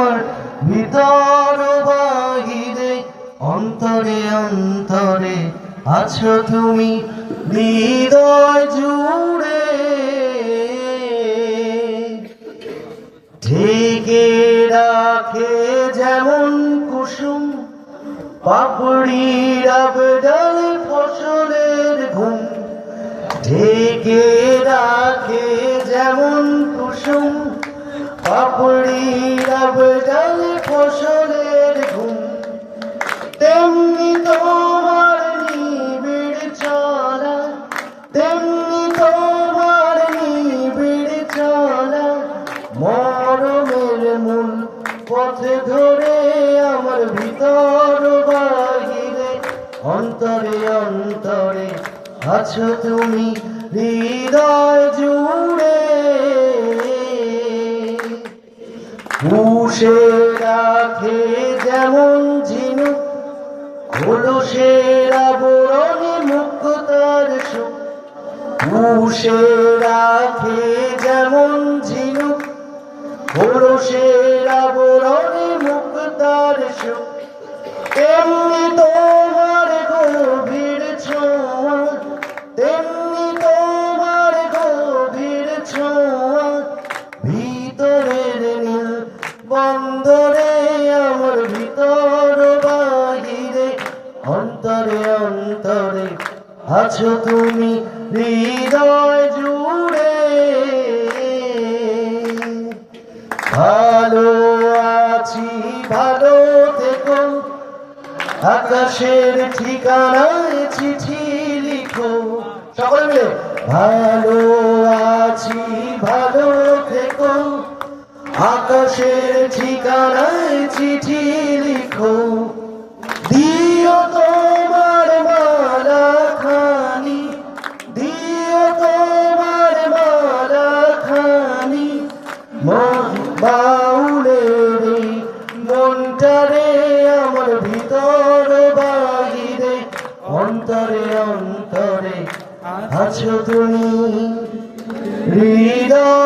আমার ভিতর বাহিরে, অন্তরে অন্তরে আছো তুমি হৃদয় জুড়ে। ঢেকে রাখে যেমন কুসুম, পাপড়ির আবডালে ফসলের ঘুম। ঢেকে রাখে যেমন কুসুম, পাপড়ির পথে ধরে আমার ভিতর বাহিরে, অন্তরে অন্তরে আছো তুমি হৃদয় জুড়ে। পুষে রাখে যেমন ঝিনুক, খোলসের আবরণে মুক্তার সুখ। পুষে রাখে যেমন ঝিনুক, খোলসের আবরণে বন্দরে আমার ভিতর বাহিরে, অন্তরে অন্তরে আছো তুমি হৃদয় জুড়ে। ভালো আছি, ভালো থেকো। আকাশের ঠিকানায় চিঠি লিখো। সকলে ভালো আছি, ভালো আকাশের ঠিকানায় চিঠি লিখো। দিও তোমার মালা খানি দিও তোমার মালা খানি বাউলে মনটারে আমার ভিতর বাহিরে, অন্তরে অন্তরে আছো তুমি। হৃদয়